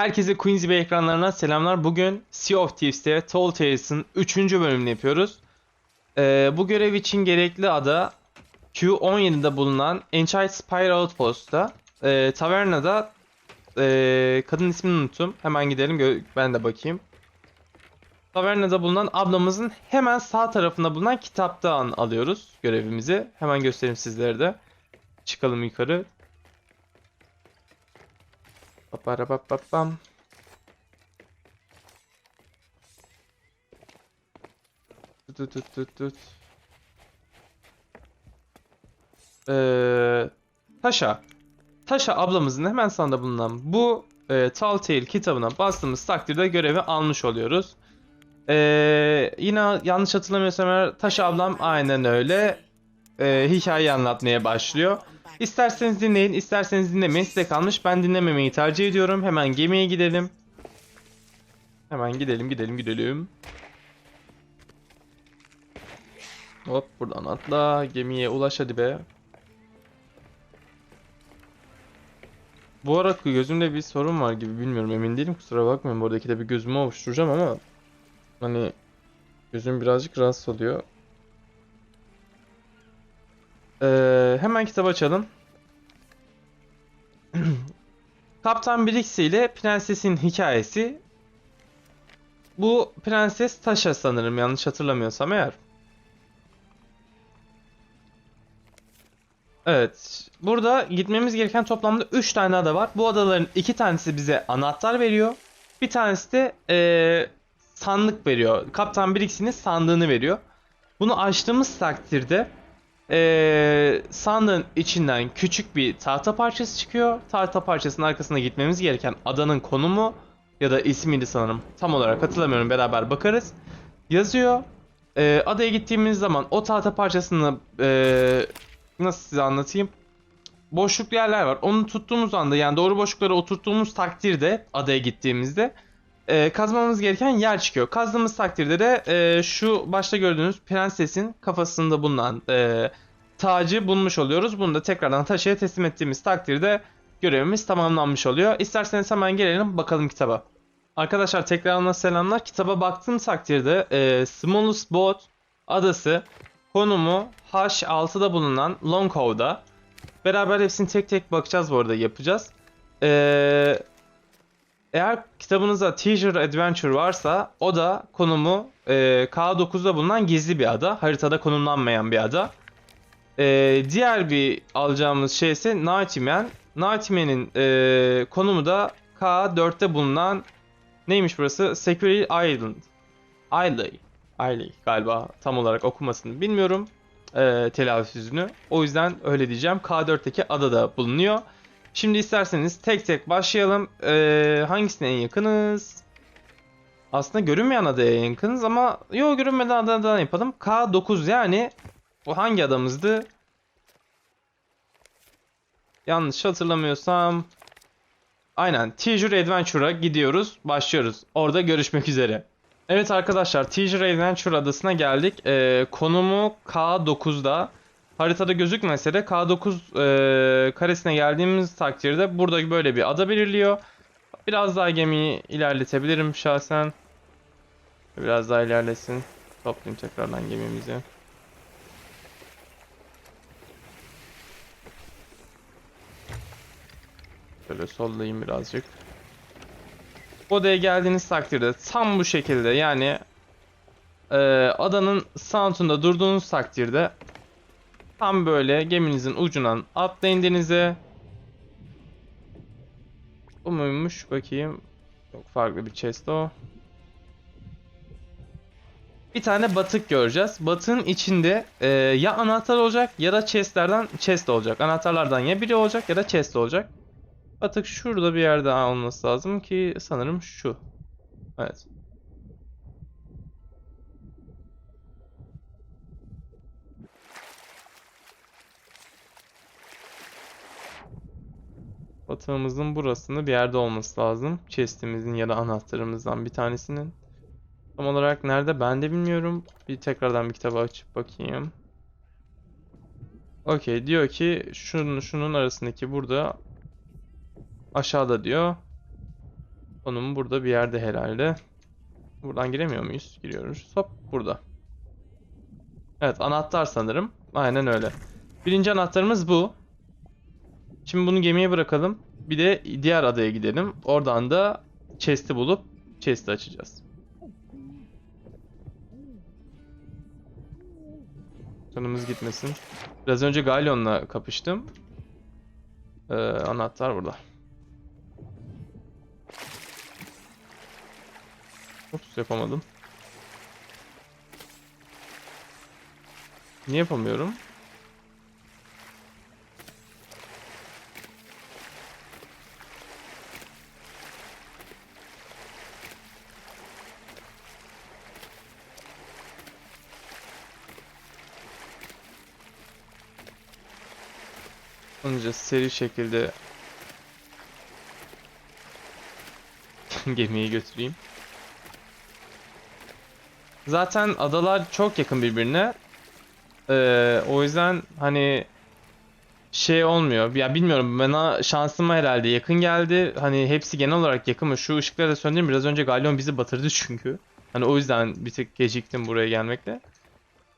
Herkese Queensy Bay ekranlarına selamlar. Bugün Sea of Thieves'te Tall Tales'ın 3. bölümünü yapıyoruz. Ee, bu görev için gerekli ada Q17'de bulunan Enchanted Spire Outpost'ta. Ee, Taverna'da ee, kadın ismini unuttum. Hemen gidelim ben de bakayım. Taverna'da bulunan ablamızın hemen sağ tarafında bulunan kitaptan alıyoruz görevimizi. Hemen göstereyim sizlere de. Çıkalım yukarı. Paparapapapam. Tut tut tut tut. Ee, Taşa. Taşa ablamızın hemen sağında bulunan bu e, Telltale kitabına bastığımız takdirde görevi almış oluyoruz. Ee, yine yanlış hatırlamıyorsam eğer Taşa ablam aynen öyle e, hikayeyi anlatmaya başlıyor. İsterseniz dinleyin, isterseniz dinlemeyin. Size kalmış. Ben dinlememeyi tercih ediyorum. Hemen gemiye gidelim. Hemen gidelim, gidelim, gidelim. Hop buradan atla. Gemiye ulaş hadi be. Bu ara gözümde bir sorun var gibi bilmiyorum emin değilim kusura bakmayın. Buradaki de bir gözümü ovuşturacağım ama hani gözüm birazcık rahatsız oluyor. Ee, hemen kitap açalım. Kaptan Brixie ile Prenses'in hikayesi. Bu Prenses Tasha sanırım yanlış hatırlamıyorsam eğer. Evet. Burada gitmemiz gereken toplamda 3 tane ada var. Bu adaların 2 tanesi bize anahtar veriyor. Bir tanesi de eee, sandık veriyor. Kaptan Brixie'nin sandığını veriyor. Bunu açtığımız takdirde ee, sandığın içinden küçük bir tahta parçası çıkıyor. Tahta parçasının arkasına gitmemiz gereken adanın konumu ya da ismiydi sanırım. Tam olarak hatırlamıyorum beraber bakarız. Yazıyor. Ee, adaya gittiğimiz zaman o tahta parçasını ee, nasıl size anlatayım? Boşluk yerler var. Onu tuttuğumuz anda yani doğru boşluklara oturttuğumuz takdirde adaya gittiğimizde e, kazmamız gereken yer çıkıyor. Kazdığımız takdirde de e, şu başta gördüğünüz prensesin kafasında bulunan e, tacı bulmuş oluyoruz. Bunu da tekrardan taşıya teslim ettiğimiz takdirde görevimiz tamamlanmış oluyor. İsterseniz hemen gelelim bakalım kitaba. Arkadaşlar tekrardan selamlar. Kitaba baktığım takdirde e, Smallest Boat adası konumu H6'da bulunan Longcow'da. Beraber hepsini tek tek bakacağız bu arada yapacağız. Eee eğer kitabınızda Teaser Adventure varsa o da konumu e, K9'da bulunan gizli bir ada. Haritada konumlanmayan bir ada. E, diğer bir alacağımız şey ise Nightman. Nightman'in e, konumu da K4'te bulunan neymiş burası? Security Island. Islay. Islay galiba tam olarak okumasını bilmiyorum. E, telaffuzunu. O yüzden öyle diyeceğim. K4'teki adada bulunuyor. Şimdi isterseniz tek tek başlayalım. Ee, hangisine en yakınız? Aslında görünmeyen adaya yakınız ama yok görünmeden adadan yapalım. K9 yani bu hangi adamızdı? Yanlış hatırlamıyorsam Aynen Teaser Adventure'a gidiyoruz. Başlıyoruz. Orada görüşmek üzere. Evet arkadaşlar Teaser Adventure adasına geldik. Ee, konumu K9'da. Haritada gözükmese de K9 e, karesine geldiğimiz takdirde burada böyle bir ada belirliyor. Biraz daha gemiyi ilerletebilirim şahsen. Biraz daha ilerlesin. Toplayayım tekrardan gemimizi. Şöyle sollayayım birazcık. Odaya geldiğiniz takdirde tam bu şekilde yani e, adanın sound'unda durduğunuz takdirde Tam böyle geminizin ucundan atlayın denize. Bu muymuş bakayım. Çok farklı bir chest o. Bir tane batık göreceğiz. Batığın içinde e, ya anahtar olacak ya da chestlerden chest olacak. Anahtarlardan ya biri olacak ya da chest olacak. Batık şurada bir yerde olması lazım ki sanırım şu. Evet. Batağımızın burasında bir yerde olması lazım. Chest'imizin ya da anahtarımızdan bir tanesinin. Tam olarak nerede ben de bilmiyorum. Bir tekrardan bir kitabı açıp bakayım. Okey diyor ki şunun şunun arasındaki burada aşağıda diyor. Konum burada bir yerde herhalde. Buradan giremiyor muyuz? Giriyoruz. Hop burada. Evet anahtar sanırım. Aynen öyle. Birinci anahtarımız bu. Şimdi bunu gemiye bırakalım. Bir de diğer adaya gidelim. Oradan da chest'i bulup chest'i açacağız. Canımız gitmesin. Biraz önce Galyon'la kapıştım. Ee, anahtar burada. Ups yapamadım. Niye yapamıyorum? Önce seri şekilde gemiyi götüreyim. Zaten adalar çok yakın birbirine. Ee, o yüzden hani şey olmuyor. Ya bilmiyorum bana şansıma herhalde yakın geldi. Hani hepsi genel olarak yakın mı? Şu ışıkları da söndüreyim. Biraz önce Galyon bizi batırdı çünkü. Hani o yüzden bir tık geciktim buraya gelmekle.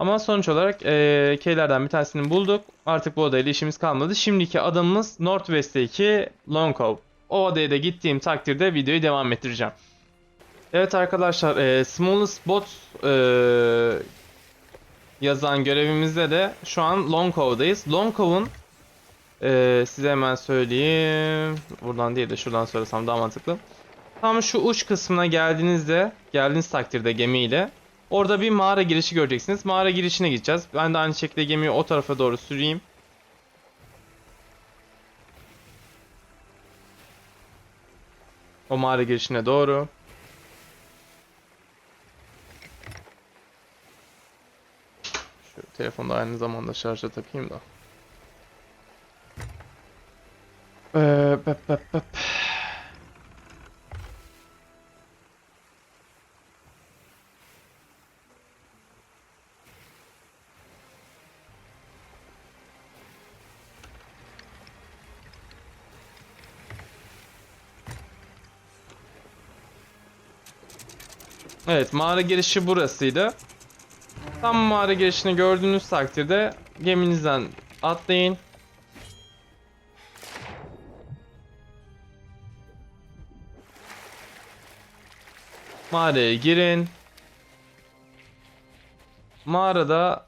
Ama sonuç olarak eee keylerden bir tanesini bulduk. Artık bu adayla işimiz kalmadı. Şimdiki adamımız Northwest'teki Long Cove. O adaya da gittiğim takdirde videoyu devam ettireceğim. Evet arkadaşlar, eee Smallest Bot eee, yazan görevimizde de şu an Long Cove'dayız. Long Cove'un eee, size hemen söyleyeyim. Buradan değil de şuradan söylesem daha mantıklı. Tam şu uç kısmına geldiğinizde, geldiğiniz takdirde gemiyle Orada bir mağara girişi göreceksiniz. Mağara girişine gideceğiz. Ben de aynı şekilde gemiyi o tarafa doğru süreyim. O mağara girişine doğru. Şu telefonu da aynı zamanda şarja takayım da. Ee, bep, bep, bep. Evet mağara girişi burasıydı. Tam mağara girişini gördüğünüz takdirde geminizden atlayın. Mağaraya girin. Mağarada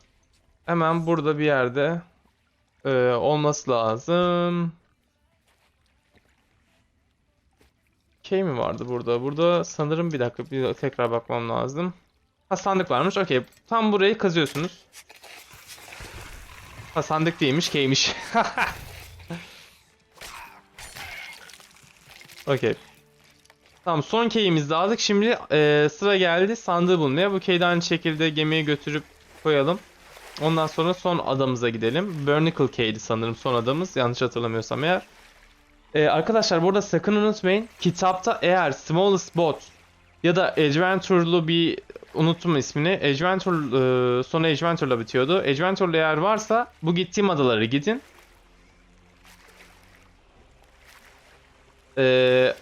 hemen burada bir yerde e, olması lazım. Şey mi vardı burada? Burada sanırım bir dakika bir tekrar bakmam lazım. Ha sandık varmış. Okey. Tam burayı kazıyorsunuz. Ha sandık değilmiş, keymiş. Okey. Tamam son keyimizi aldık. Şimdi e, sıra geldi sandığı bulmaya. Bu key'i de aynı şekilde gemiye götürüp koyalım. Ondan sonra son adamıza gidelim. Bernicle Key'di sanırım son adamız. Yanlış hatırlamıyorsam eğer. Ee, arkadaşlar burada sakın unutmayın. Kitapta eğer Smallest Bot ya da Adventure'lu bir unuttum ismini. Adventure e, sonu Adventure'la bitiyordu. Adventure'lu eğer varsa bu gittiğim adalara gidin. Ee,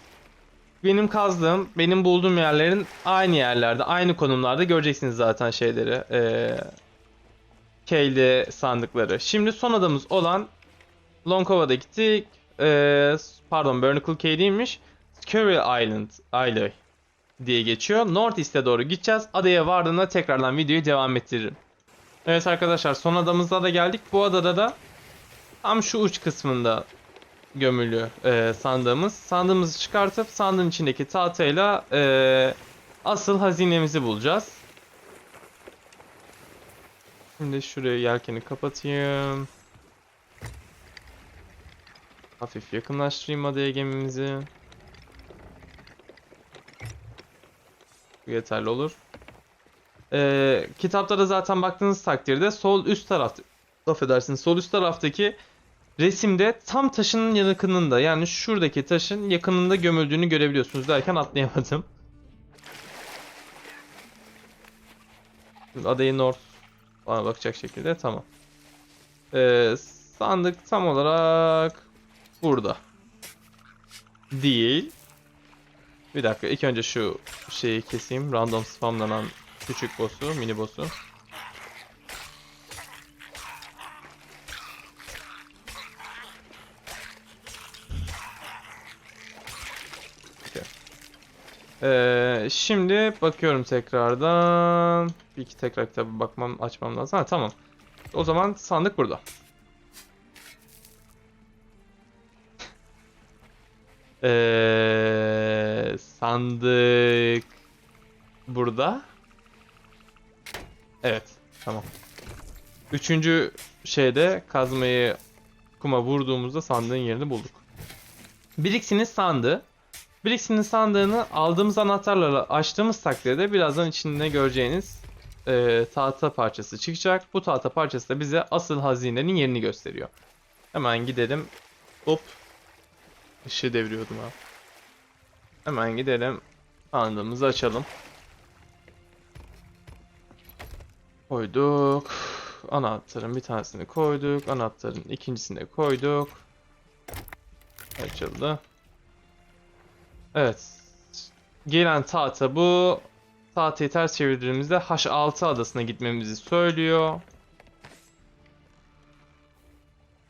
benim kazdığım, benim bulduğum yerlerin aynı yerlerde, aynı konumlarda göreceksiniz zaten şeyleri. Ee, Keyli sandıkları. Şimdi son adamız olan Longkova'da gittik. Ee, pardon Bernacle Cay değilmiş. Scurry Island Isle diye geçiyor. North East'e doğru gideceğiz. Adaya vardığında tekrardan videoyu devam ettiririm. Evet arkadaşlar son adamıza da geldik. Bu adada da tam şu uç kısmında gömülü e, sandığımız. Sandığımızı çıkartıp sandığın içindeki tahtayla e, asıl hazinemizi bulacağız. Şimdi şuraya yelkeni kapatayım. Hafif yakınlaştırayım adaya gemimizi. Bu yeterli olur. Ee, kitapta da zaten baktığınız takdirde sol üst tarafta affedersiniz sol üst taraftaki resimde tam taşın yakınında yani şuradaki taşın yakınında gömüldüğünü görebiliyorsunuz derken atlayamadım. Şimdi adayı north bana bakacak şekilde tamam. Ee, sandık tam olarak burada. Değil. Bir dakika ilk önce şu şeyi keseyim. Random spamlanan küçük boss'u, mini boss'u. Ee, şimdi bakıyorum tekrardan. Bir iki tekrar kitabı bakmam, açmam lazım. Ha, tamam. O zaman sandık burada. Ee, sandık burada. Evet, tamam. Üçüncü şeyde kazmayı kuma vurduğumuzda sandığın yerini bulduk. Brix'in sandığı. Brix'in sandığını aldığımız anahtarlarla açtığımız takdirde birazdan içinde göreceğiniz e, tahta parçası çıkacak. Bu tahta parçası da bize asıl hazinenin yerini gösteriyor. Hemen gidelim. Hop. Işığı deviriyordum ha. Hemen gidelim. Sandığımızı açalım. Koyduk. Anahtarın bir tanesini koyduk. Anahtarın ikincisini de koyduk. Açıldı. Evet. Gelen tahta bu. Tahtayı ters çevirdiğimizde H6 adasına gitmemizi söylüyor.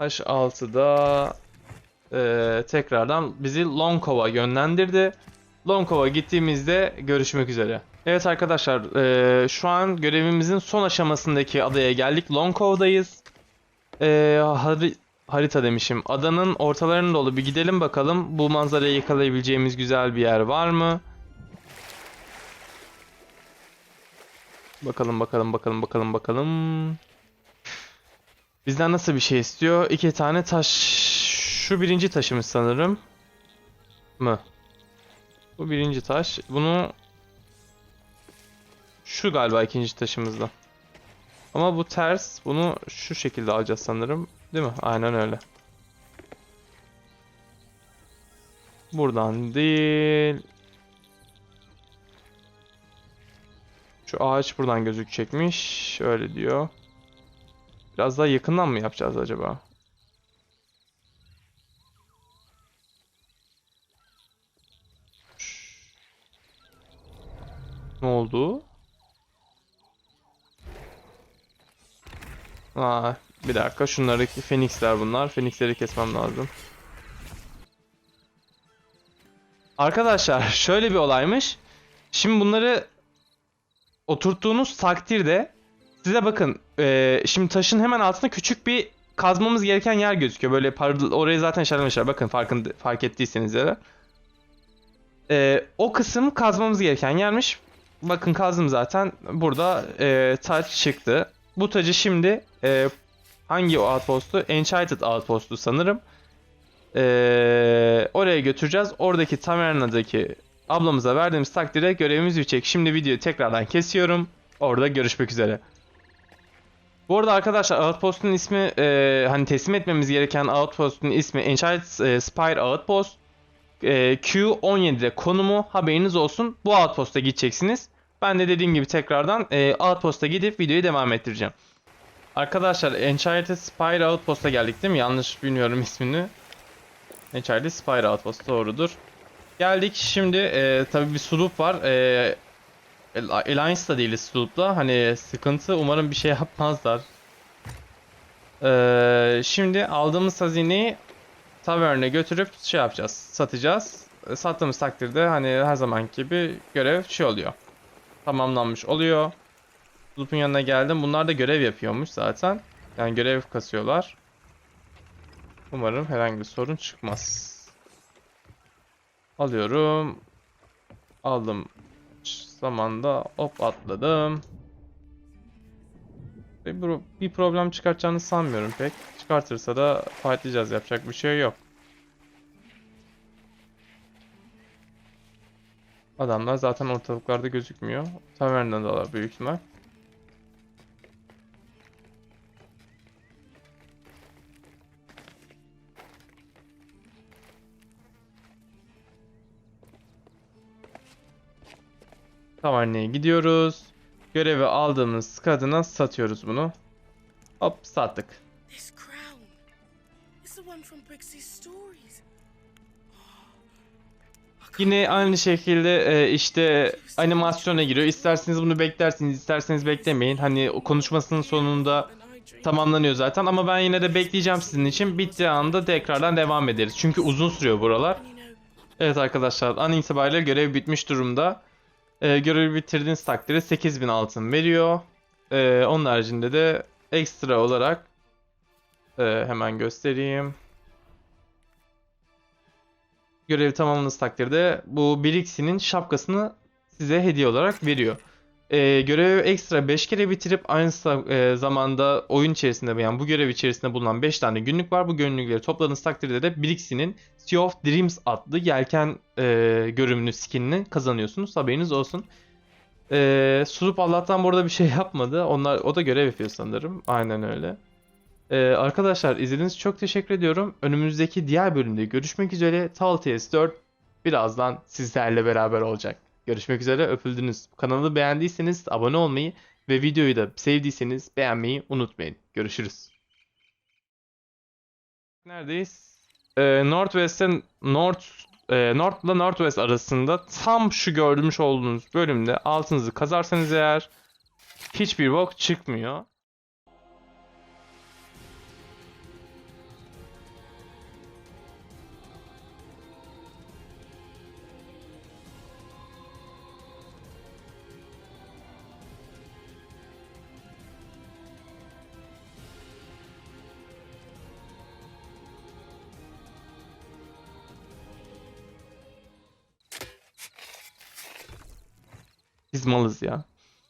H6'da eee, tekrardan bizi Longkov'a yönlendirdi. Longkov'a gittiğimizde görüşmek üzere. Evet arkadaşlar eee, şu an görevimizin son aşamasındaki adaya geldik. Longkov'dayız. Eee, hari- harita demişim. Adanın ortalarına dolu bir gidelim bakalım. Bu manzarayı yakalayabileceğimiz güzel bir yer var mı? Bakalım bakalım bakalım bakalım bakalım. Bizden nasıl bir şey istiyor? İki tane taş. Şu birinci taşımız sanırım. Mı? Bu birinci taş. Bunu şu galiba ikinci taşımızda. Ama bu ters. Bunu şu şekilde alacağız sanırım. Değil mi? Aynen öyle. Buradan değil. Şu ağaç buradan gözükecekmiş. Öyle diyor. Biraz daha yakından mı yapacağız acaba? Ne oldu? Aa, bir dakika şunları Phoenix'ler bunlar. Phoenix'leri kesmem lazım. Arkadaşlar şöyle bir olaymış. Şimdi bunları oturttuğunuz takdirde size bakın eee, şimdi taşın hemen altında küçük bir kazmamız gereken yer gözüküyor. Böyle orayı zaten işaretlemişler. Bakın farkın fark ettiyseniz ya da. Eee, o kısım kazmamız gereken yermiş. Bakın kazdım zaten. Burada eee taç çıktı. Bu tacı şimdi eee, hangi outpost'u? Enchanted outpost'u sanırım. Eee, oraya götüreceğiz. Oradaki tavernadaki ablamıza verdiğimiz takdirde görevimiz bitecek. Şimdi videoyu tekrardan kesiyorum. Orada görüşmek üzere. Bu arada arkadaşlar Outpost'un ismi e, hani teslim etmemiz gereken Outpost'un ismi Enchanted e, Spire Outpost. E, Q17'de konumu haberiniz olsun. Bu Outpost'a gideceksiniz. Ben de dediğim gibi tekrardan e, Outpost'a gidip videoyu devam ettireceğim. Arkadaşlar Enchanted Spire Outpost'a geldik değil mi? Yanlış bilmiyorum ismini. Enchanted Spire Outpost doğrudur. Geldik şimdi e, tabii bir sloop var. E, Alliance'da değiliz sloop'la. Hani sıkıntı umarım bir şey yapmazlar. E, şimdi aldığımız hazineyi taverne götürüp şey yapacağız. Satacağız. E, sattığımız takdirde hani her zamanki gibi görev şey oluyor. Tamamlanmış oluyor. Sloop'un yanına geldim. Bunlar da görev yapıyormuş zaten. Yani görev kasıyorlar. Umarım herhangi bir sorun çıkmaz. Alıyorum. Aldım. Zamanda hop atladım. Bir, pro- bir problem çıkartacağını sanmıyorum pek. Çıkartırsa da fightlayacağız. Yapacak bir şey yok. Adamlar zaten ortalıklarda gözükmüyor. Tavernadalar büyük ihtimal. Taverneye gidiyoruz. Görevi aldığımız kadına satıyoruz bunu. Hop sattık. This crown. It's the one from Brixie's stories. I Yine aynı şekilde e, işte animasyona giriyor. İsterseniz bunu beklersiniz, isterseniz beklemeyin. Hani o konuşmasının sonunda tamamlanıyor zaten ama ben yine de bekleyeceğim sizin için. Bittiği anda tekrardan devam ederiz. Çünkü uzun sürüyor buralar. Evet arkadaşlar an itibariyle görev bitmiş durumda. E, görevi bitirdiğiniz takdirde 8000 altın veriyor. E, onun haricinde de ekstra olarak e, hemen göstereyim. Görevi tamamladığınız takdirde bu Brixi'nin şapkasını size hediye olarak veriyor. Ee, görevi ekstra 5 kere bitirip aynı e, zamanda oyun içerisinde yani bu görev içerisinde bulunan 5 tane günlük var. Bu günlükleri topladığınız takdirde de Brixi'nin Sea of Dreams adlı yelken e, görünümlü skinini kazanıyorsunuz. Haberiniz olsun. Ee, Sulup Allah'tan burada bir şey yapmadı. Onlar o da görev yapıyor sanırım. Aynen öyle. Ee, arkadaşlar izlediğiniz için çok teşekkür ediyorum. Önümüzdeki diğer bölümde görüşmek üzere. Tal TS4 birazdan sizlerle beraber olacak. Görüşmek üzere öpüldünüz. Kanalı beğendiyseniz abone olmayı ve videoyu da sevdiyseniz beğenmeyi unutmayın. Görüşürüz. Neredeyiz? Ee, Northwest'ten North e, North'la Northwest arasında tam şu görmüş olduğunuz bölümde altınızı kazarsanız eğer hiçbir bok çıkmıyor. Malız ya.